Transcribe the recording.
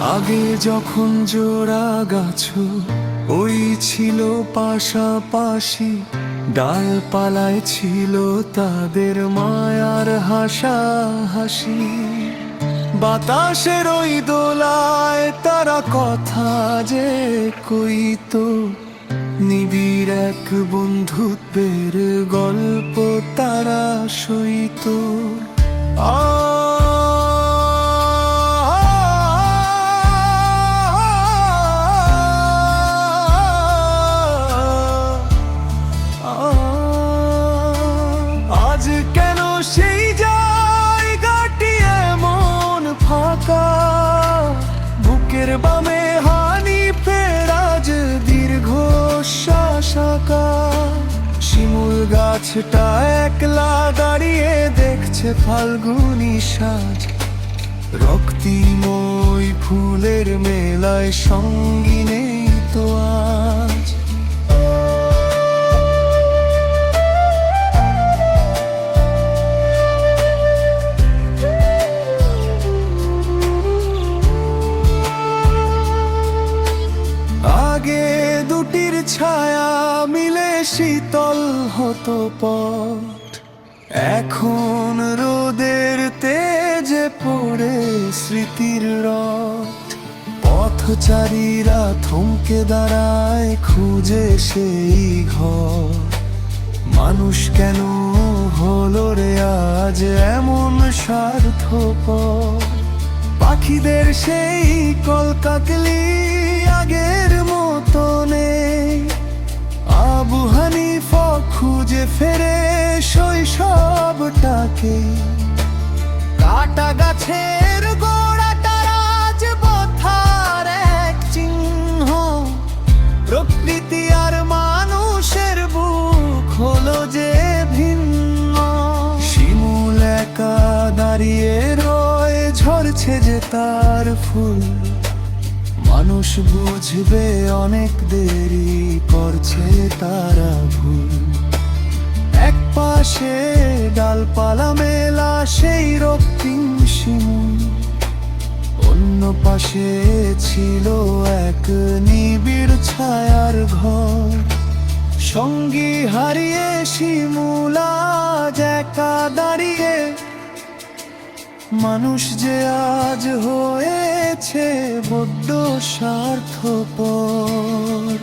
আগে যখন জোড়া গাছ, ওই ছিল পাশাপাশি ডালপালায় ছিল তাদের মায়ার হাসা হাসি বাতাসের ওই দোলায় তারা কথা যে কইতো নিবিড় এক বন্ধুত্বের গল্প তারা সইত আজ দীর্ঘ শিমুল গাছটা একলা দাঁড়িয়ে দেখছে ফাল্গুনি সাজ। রক্তিময় ফুলের মেলায় সঙ্গী নেই তো আজ। ছায়া মিলে শীতল হতো পট এখন রোদের তেজে পড়ে স্মৃতির রট পথচারীরা থমকে দাঁড়ায়, খুঁজে সেই ঘর। মানুষ কেন হলো রে আজ এমন স্বার্থপর? পাখিদের সেই কলকাকলি শৈশবটাকে কাটা গাছের গোড়াটা রাজ বথার এক চিহ্ন। প্রকৃতি আর মানুষের বুক হলো যে ভিন্ন। শিমুল একা দাঁড়িয়ে রয়ে ঝরছে যে তার ফুল। মানুষ বুঝবে অনেক দেরি করছে তারা ভুল। এক পাশে ডালপালা মেলা, সেই রক্তিম অন্য পাশে ছিল এক নিবিড় ছায়ার ঘর। সঙ্গী হারিয়ে শিমুলা একা দাঁড়িয়ে। মানুষ যে আজ হয়েছে বড্ড স্বার্থপর।